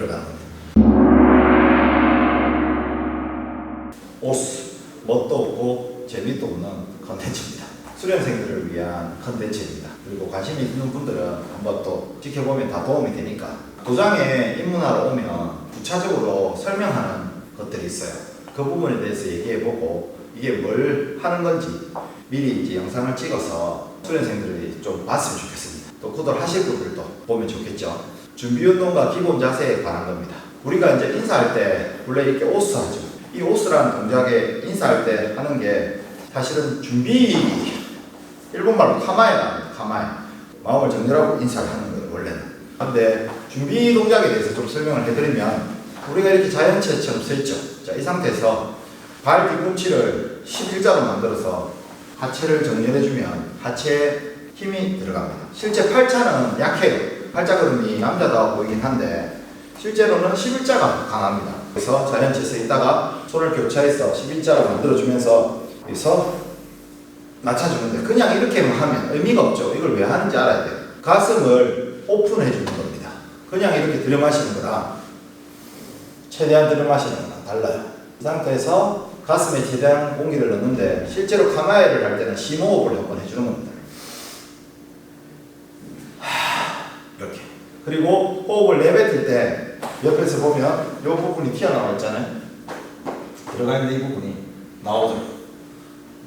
들어가는 겁니다. 오스, 멋도 없고 재미도 없는 컨텐츠입니다. 수련생들을 위한 컨텐츠입니다. 그리고 관심이 있는 분들은 한번 또 지켜보면 다 도움이 되니까 도장에 입문하러 오면 구체적으로 설명하는 것들이 있어요. 그 부분에 대해서 얘기해보고 이게 뭘 하는 건지 미리 이제 영상을 찍어서 수련생들이 좀 봤으면 좋겠습니다. 또 구독 하실 분들도 보면 좋겠죠. 준비 운동과 기본 자세에 관한 겁니다. 우리가 이제 인사할 때 원래 이렇게 오스 하죠. 이 오스라는 동작에 인사할 때 하는 게 사실은 준비 일본말로 카마에랍니다. 카마에 마음을 정렬하고 인사를 하는 거예요 원래는. 근데 준비 동작에 대해서 좀 설명을 해드리면 우리가 이렇게 자연체처럼 서 있죠. 자, 이 상태에서 발 뒤꿈치를 11자로 만들어서 하체를 정렬해주면 하체에 힘이 들어갑니다. 실제 팔자는 약해요. 팔자걸음이 남자다워 보이긴 한데 실제로는 11자가 강합니다. 그래서 서 있다가 손을 교차해서 11자로 만들어주면서 여기서 맞춰주는데 그냥 이렇게만 하면 의미가 없죠. 이걸 왜 하는지 알아야 돼요. 가슴을 오픈해 주는 겁니다. 그냥 이렇게 들여마시는 거랑 최대한 들여마시는 거랑 달라요. 이 상태에서 가슴에 최대한 공기를 넣는데 실제로 카마에를 할 때는 심호흡을 한번 해주는 겁니다. 하, 이렇게. 그리고 호흡을 내뱉을 때 옆에서 보면 이 부분이 튀어나와 있잖아요. 들어가 있는 이 부분이 나오도록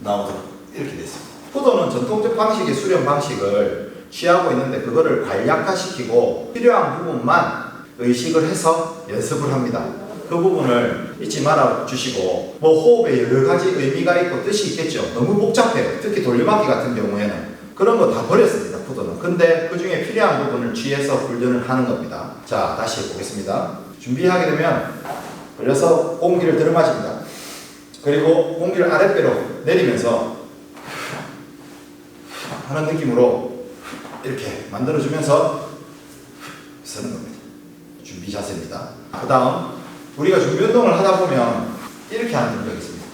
나오도록 이렇게 됐습니다. 푸도는 전통적 방식의 수련 방식을 취하고 있는데 그거를 간략화시키고 필요한 부분만 의식을 해서 연습을 합니다. 그 부분을 잊지 말아 주시고 뭐 호흡에 여러 가지 의미가 있고 뜻이 있겠죠. 너무 복잡해요. 특히 돌려막기 같은 경우에는 그런 거 다 버렸습니다. 푸도는. 근데 그 중에 필요한 부분을 취해서 훈련을 하는 겁니다. 자 다시 해보겠습니다. 준비하게 되면 걸려서 공기를 들어 마십니다. 그리고 공기를 아랫배로 내리면서 하는 느낌으로 이렇게 만들어주면서 쓰는 겁니다. 준비 자세입니다. 그 다음 우리가 준비 운동을 하다 보면 이렇게 하는 분들이 있습니다.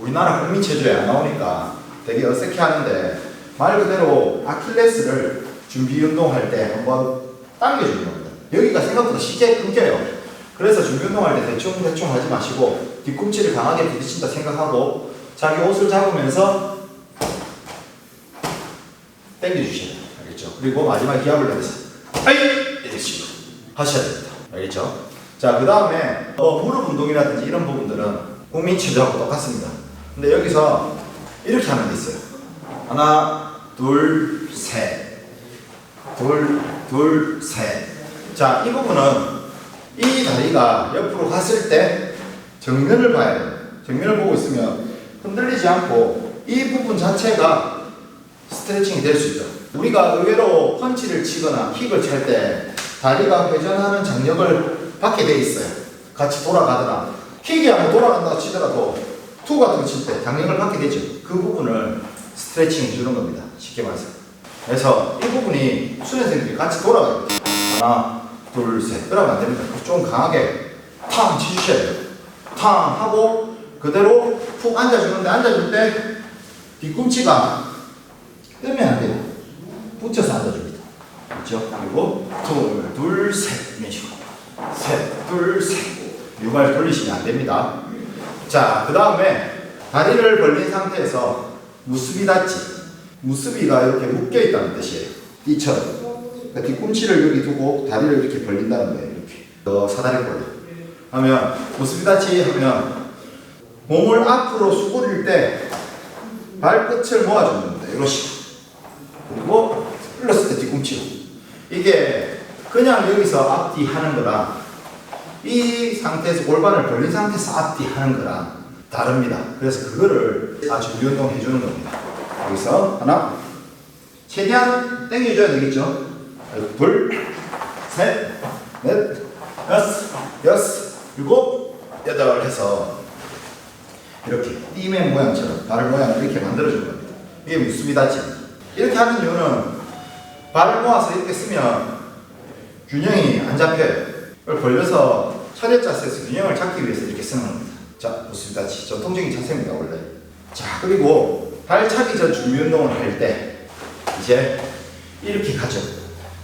우리나라 국민 체조에 안 나오니까 되게 어색해 하는데 말 그대로 아킬레스를 준비 운동할 때 한번 당겨주는 겁니다. 여기가 생각보다 쉽게 끊겨요. 그래서 준비 운동할 때 대충 대충 하지 마시고 뒤꿈치를 강하게 부딪힌다 생각하고 자기 옷을 잡으면서 당겨주셔야 돼요. 알겠죠? 그리고 마지막 기압을 내면서 아이! 이런 식으로 하셔야 됩니다. 알겠죠? 자, 그 다음에 어, 무릎 운동이라든지 이런 부분들은 국민 체조하고 똑같습니다. 근데 여기서 이렇게 하는 게 있어요. 하나, 둘, 셋. 둘, 둘, 셋. 자, 이 부분은 이 다리가 옆으로 갔을 때 정면을 봐야 돼요. 정면을 보고 있으면 흔들리지 않고 이 부분 자체가 스트레칭이 될 수 있죠. 우리가 의외로 펀치를 치거나 킥을 찰 때 다리가 회전하는 장력을 받게 돼 있어요. 같이 돌아가거나 킥이 한번 돌아간다 치더라도 투 같은 거 칠 때 장력을 받게 되죠. 그 부분을 스트레칭 해 주는 겁니다. 쉽게 말해서. 그래서 이 부분이 수련생들이 같이 돌아가요. 하나, 둘, 셋. 그러면 안 됩니다. 좀 강하게 탕 치주셔야 돼요. 탕 하고 그대로 푹 앉아주는데 앉아줄 때 뒤꿈치가 뜨면 안 돼요. 붙여서 앉아줍니다. 그렇죠? 그리고 둘, 둘, 셋 이런 식으로 셋, 둘, 셋 유발 돌리시면 안 됩니다. 자, 그 다음에 다리를 벌린 상태에서 무수비 닫지 무수비가 이렇게 묶여 있다는 뜻이에요. 이처럼 그러니까 뒤꿈치를 여기 두고 다리를 이렇게 벌린다는 거예요. 이렇게 어, 사다리 벌려 하면 닫지 하면 몸을 앞으로 수그릴 때 발끝을 모아주는 겁니다. 이런 식으로. 그리고 흘렀을 때 뒤꿈치로. 이게 그냥 여기서 앞뒤 하는 거랑 이 상태에서 골반을 벌린 상태에서 앞뒤 하는 거랑 다릅니다. 그래서 그거를 다 준비 운동 해주는 겁니다. 여기서 하나, 최대한 당겨줘야 되겠죠. 둘, 셋, 넷, 여섯, 여섯, 일곱, 여덟 해서 이렇게 띠의 모양처럼 발 모양을 이렇게 만들어주는 겁니다. 이게 무수비다지. 이렇게 하는 이유는 발을 모아서 이렇게 쓰면 균형이 안 잡혀요. 그걸 벌려서 차렷 자세에서 균형을 잡기 위해서 이렇게 쓰는 겁니다. 자, 무수비다지. 전통적인 자세입니다, 원래. 자, 그리고 발 차기 전 준비 운동을 할 때 이제 이렇게 가죠.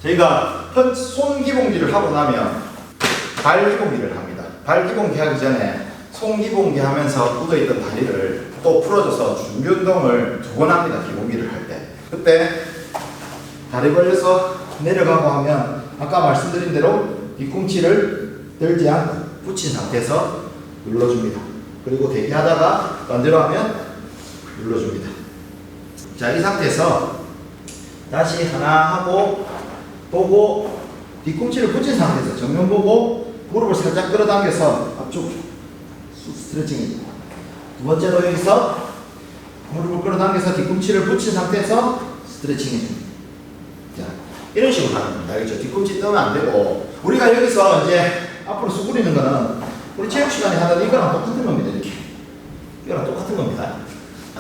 저희가 편- 손 기본기를 하고 나면 발 기본기를 합니다. 발 기본기 하기 전에 손 기본기 하면서 굳어있던 다리를 또 풀어줘서 준비 운동을 두 번 합니다. 기본기를 할 때. 그때 다리 벌려서 내려가고 하면 아까 말씀드린 대로 뒤꿈치를 들지 않고 붙인 상태에서 눌러줍니다. 그리고 대기하다가 반대로 하면 눌러줍니다. 자, 이 상태에서 다시 하나 하고 보고 뒤꿈치를 붙인 상태에서 정면 보고 무릎을 살짝 끌어당겨서 앞쪽 스트레칭. 두 번째로 여기서 무릎을 끌어당겨서 뒤꿈치를 붙인 상태에서 스트레칭 해줍니다. 자, 이런 식으로 하는 겁니다. 알겠죠? 뒤꿈치 뜨면 안 되고 우리가 여기서 이제 앞으로 수그리는 거는 우리 체육 시간에 하던 이거랑 똑같은 겁니다. 이렇게. 이거랑 똑같은 겁니다.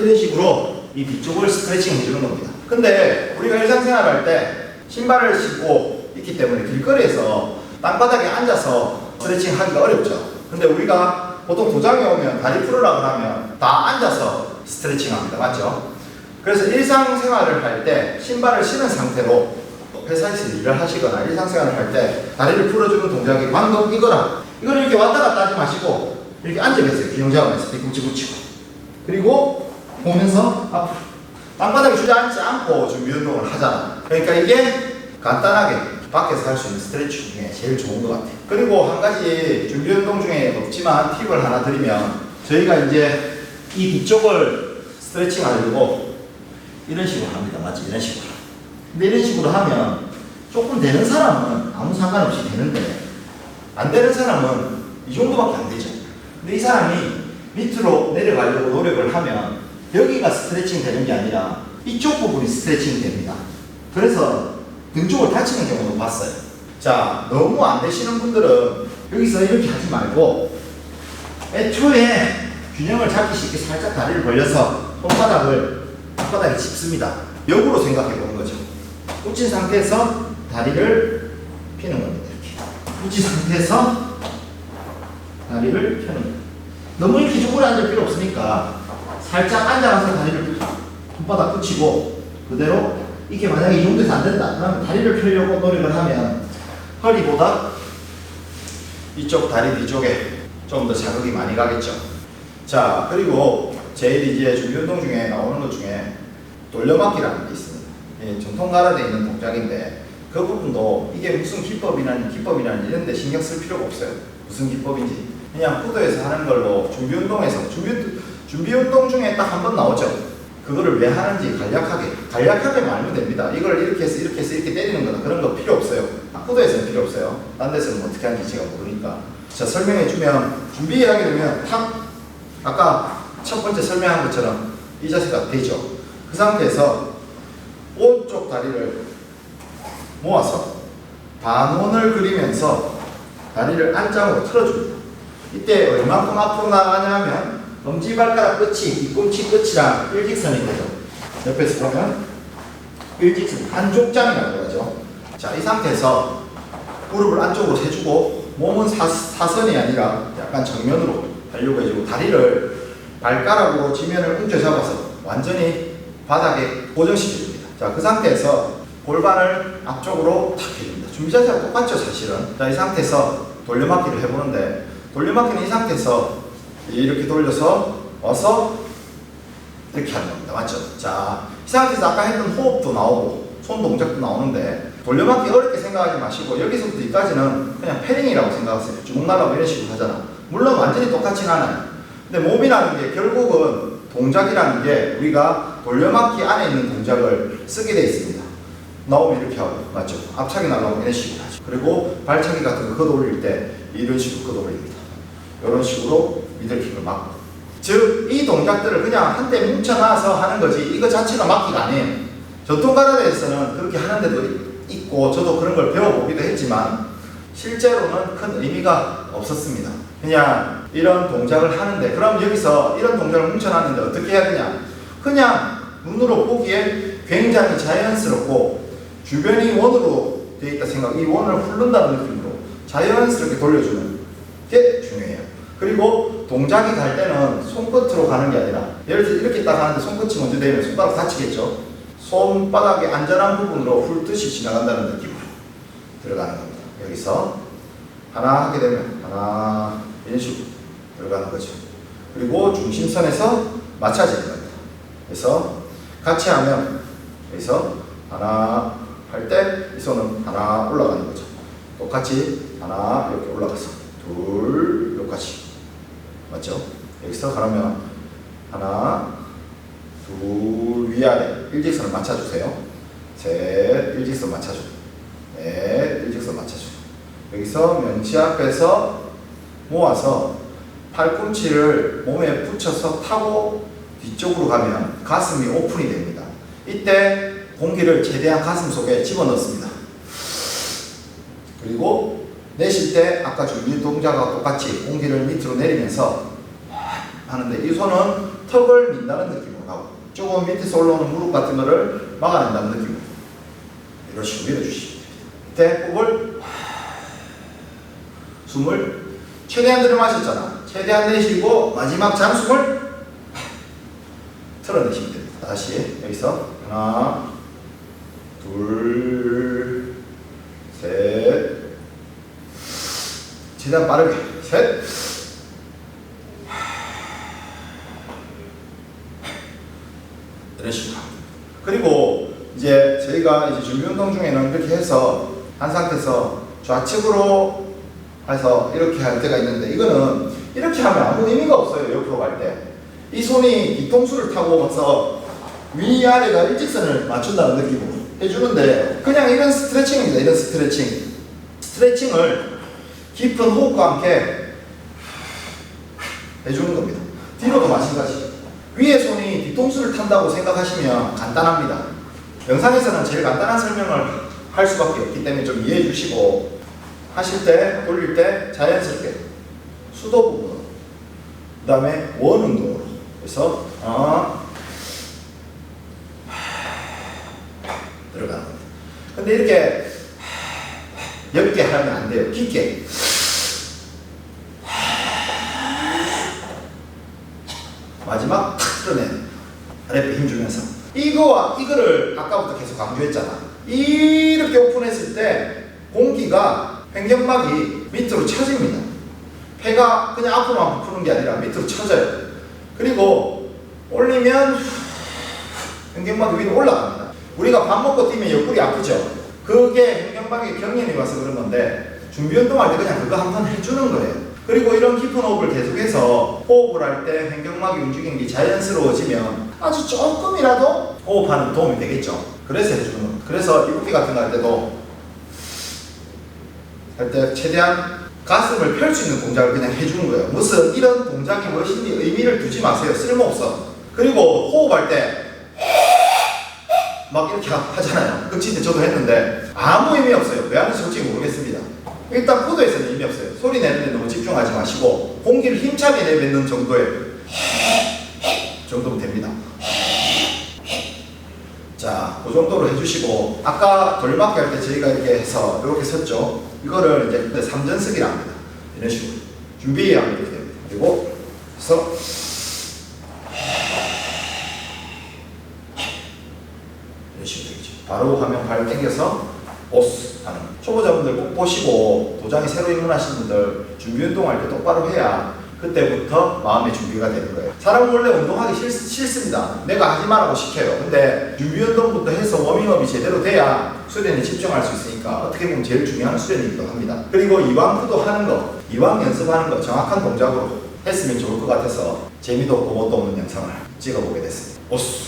이런 식으로 이 뒤쪽을 스트레칭 해주는 겁니다. 근데 우리가 일상생활 할 때 신발을 신고 있기 때문에 길거리에서 땅바닥에 앉아서 스트레칭 하기가 어렵죠. 근데 우리가 보통 도장에 오면 다리 풀으라고 하면 다 앉아서 스트레칭 합니다. 맞죠? 그래서 일상생활을 할 때 신발을 신은 상태로 회사에서 일을 하시거나 일상생활을 할 때 다리를 풀어주는 동작이 방금 이거랑 이걸 이렇게 왔다 갔다 하지 마시고 이렇게 앉아 계세요. 기용자하면서 뒤꿈치 붙이고 그리고 보면서 앞으로 땅바닥에 주저앉지 않고 준비 운동을 하잖아. 그러니까 이게 간단하게 밖에서 할 수 있는 스트레칭 중에 제일 좋은 것 같아요. 그리고 한 가지 준비 운동 중에 없지만 팁을 하나 드리면 저희가 이제 이 뒤쪽을 스트레칭 하려고 이런 식으로 합니다. 맞지? 이런 식으로. 근데 이런 식으로 하면 조금 되는 사람은 아무 상관없이 되는데 안 되는 사람은 이 정도밖에 안 되죠. 근데 이 사람이 밑으로 내려가려고 노력을 하면 여기가 스트레칭 되는 게 아니라 이쪽 부분이 스트레칭이 됩니다. 그래서 등 쪽을 다치는 경우도 봤어요. 자, 너무 안 되시는 분들은 여기서 이렇게 하지 말고 애초에 균형을 잡기 쉽게 살짝 다리를 벌려서 손바닥을 손바닥에 짚습니다. 역으로 생각해 보는 거죠. 붙인 상태에서 다리를 피는 겁니다. 이렇게. 붙인 상태에서 다리를 펴는 거예요. 너무 이렇게 쭈그려 앉을 필요 없으니까 살짝 앉아서 다리를 손바닥 붙이고 그대로 이게 만약에 이 정도에서 안 된다 그러면 다리를 펴려고 노력을 하면 허리보다 이쪽 다리 뒤쪽에 좀 더 자극이 많이 가겠죠. 자 그리고 제일 이제 준비 운동 중에 나오는 것 중에 돌려막기라는 게 있습니다. 예, 전통 가라데 있는 동작인데 그 부분도 이게 무슨 기법이나 기법이나 이런 데 신경 쓸 필요가 없어요. 무슨 기법인지 그냥 푸드에서 하는 걸로 준비 운동에서 준비 준비 운동 중에 딱 한 번 나오죠. 그거를 왜 하는지 간략하게 간략하게 말면 됩니다. 이걸 이렇게 해서 이렇게 해서 이렇게 때리는 거나 그런 거 필요 없어요. 푸드에서는 필요 없어요. 딴 데서는 어떻게 하는지 제가 모르니까. 자 설명해 주면 준비하게 되면 탁 아까 첫 번째 설명한 것처럼 이 자세가 되죠. 그 상태에서 오른쪽 다리를 모아서 반원을 그리면서 다리를 안장으로 틀어줍니다. 이때 얼마큼 앞으로 나가냐면 엄지발가락 끝이 뒤꿈치 끝이랑 일직선이 되죠. 옆에서 보면 일직선 한족장이라고 하죠. 자, 이 상태에서 무릎을 안쪽으로 해주고 몸은 사, 사선이 아니라 약간 정면으로 하려고 해주고 다리를 발가락으로 지면을 움켜잡아서 완전히 바닥에 고정시켜줍니다. 자, 그 상태에서 골반을 앞쪽으로 탁 해줍니다. 준비 자세가 똑같죠, 사실은. 자, 이 상태에서 돌려막기를 해보는데 돌려막기는 이 상태에서 이렇게 돌려서 와서 이렇게 하는 겁니다. 맞죠? 자, 이 상태에서 아까 했던 호흡도 나오고 손 동작도 나오는데 돌려막기 어렵게 생각하지 마시고 여기서부터 여기까지는 그냥 패링이라고 생각하세요. 주먹 날라고 이런 식으로 하잖아. 물론 완전히 똑같진 않아요. 근데 몸이라는 게 결국은 동작이라는 게 우리가 돌려막기 안에 있는 동작을 쓰게 돼 있습니다. 나오면 이렇게 하고 맞죠? 앞차기 날라오면 이런 식으로 하죠. 그리고 발차기 같은 거 걷어올릴 때 이런 식으로 걷어올립니다. 이런 식으로 미들킥을 막고 즉 이 동작들을 그냥 한때 뭉쳐놔서 하는 거지 이거 자체가 막기가 아니에요. 전통 가라데에서는 그렇게 하는 데도 있고 저도 그런 걸 배워보기도 했지만 실제로는 큰 의미가 없었습니다. 그냥 이런 동작을 하는데 그럼 여기서 이런 동작을 뭉쳐놨는데 어떻게 해야 되냐? 그냥 눈으로 보기에 굉장히 자연스럽고 주변이 원으로 되어 있다 생각, 이 원을 흐른다는 느낌으로 자연스럽게 돌려주는 게 중요해요. 그리고 동작이 갈 때는 손끝으로 가는 게 아니라 예를 들어 이렇게 딱 하는데 손끝이 먼저 되면 손가락 다치겠죠. 손바닥의 안전한 부분으로 훑듯이 지나간다는 느낌으로 들어가는 겁니다. 여기서 하나 하게 되면 하나 이런 식으로 들어가는 거죠. 그리고 중심선에서 맞춰지는 겁니다. 그래서 같이 하면 여기서 하나 할 때 이 손은 하나 올라가는 거죠. 똑같이 하나 이렇게 올라가서 둘 여기까지 맞죠? 여기서 그러면 하나 둘 위아래 일직선을 맞춰주세요. 셋 일직선 맞춰주고 넷 일직선 맞춰주고 여기서 면치 앞에서 모아서 팔꿈치를 몸에 붙여서 타고 뒤쪽으로 가면 가슴이 오픈이 됩니다. 이때 공기를 최대한 가슴 속에 집어넣습니다. 그리고 내쉴 때 아까 준비 동작과 똑같이 공기를 밑으로 내리면서 하는데 이 손은 턱을 민다는 느낌으로 가고 조금 밑에서 올라오는 무릎 같은 거를 막아낸다는 느낌으로 이런 식으로 밀어주시면 됩니다. 이때 호흡을 숨을 최대한 들이마셨잖아. 최대한 내쉬고 마지막 장숨을 털어내시면 됩니다. 다시 여기서 하나, 둘, 셋, 최대한 빠르게 셋, 이런 식으로. 그리고 이제 저희가 이제 준비 운동 중에는 이렇게 해서 한 상태에서 좌측으로 해서 이렇게 할 때가 있는데 이거는 이렇게 하면 아무 의미가 없어요 옆으로 갈 때. 이 손이 뒤통수를 타고 와서 위아래가 일직선을 맞춘다는 느낌으로 해주는데 그냥 이런 스트레칭입니다. 이런 스트레칭. 스트레칭을 깊은 호흡과 함께 해주는 겁니다. 뒤로도 마찬가지. 위에 손이 뒤통수를 탄다고 생각하시면 간단합니다. 영상에서는 제일 간단한 설명을 할 수밖에 없기 때문에 좀 이해해 주시고 하실 때 돌릴 때 자연스럽게 수도 부분 그 다음에 원 운동으로 그래서 어, 들어가는 겁니다. 근데 이렇게 옅게 하면 안 돼요. 깊게 마지막 탁 틀어내는 아랫배 힘주면서. 이거와 이거를 아까부터 계속 강조했잖아. 이렇게 오픈했을 때 공기가 횡격막이 밑으로 쳐집니다. 폐가 그냥 앞으로만 푸는 게 아니라 밑으로 쳐져요. 그리고 올리면 횡격막이 위로 올라갑니다. 우리가 밥 먹고 뛰면 옆구리 아프죠? 그게 횡격막에 경련이 와서 그런 건데 준비 운동할 때 그냥 그거 한 번 해주는 거예요 그리고 이런 깊은 호흡을 계속해서 호흡을 할 때 횡격막이 움직이는 게 자연스러워지면 아주 조금이라도 호흡하는 데 도움이 되겠죠. 그래서 해주는 겁니다. 그래서 이렇게 같은 거 할 때도 할 때 최대한 가슴을 펼 수 있는 동작을 그냥 해주는 거예요. 무슨 이런 동작이 무엇인지 의미를 두지 마세요. 쓸모없어. 그리고 호흡할 때 막 이렇게 하잖아요. 그 진짜 저도 했는데 아무 의미 없어요. 왜 하는지 솔직히 모르겠습니다. 일단 포도에서는 의미 없어요. 소리 내는데 너무 집중하지 마시고 공기를 힘차게 내뱉는 정도의 정도면 됩니다. 자, 그 정도로 해주시고 아까 돌맞기 할 때 저희가 이렇게 해서 이렇게 섰죠. 이거를 이제 삼전쓰기라 합니다. 이런 식으로 이렇게 됩니다. 그리고 해서 이런 식으로 되겠죠. 바로 화면 발 당겨서 오스 하는. 초보자분들 꼭 보시고 도장이 새로 입문하신 분들 준비 운동할 때 똑바로 해야 그때부터 마음의 준비가 되는 거예요. 사람은 원래 운동하기 싫, 싫습니다. 내가 하지 말라고 시켜요. 근데 준비 운동부터 해서 워밍업이 제대로 돼야 수련에 집중할 수 있으니까 어떻게 보면 제일 중요한 수련이기도 합니다. 그리고 이왕부도 하는 거, 이왕 연습하는 거 정확한 동작으로 했으면 좋을 것 같아서 재미도 없고 뭣도 없는 영상을 찍어보게 됐습니다. 오스!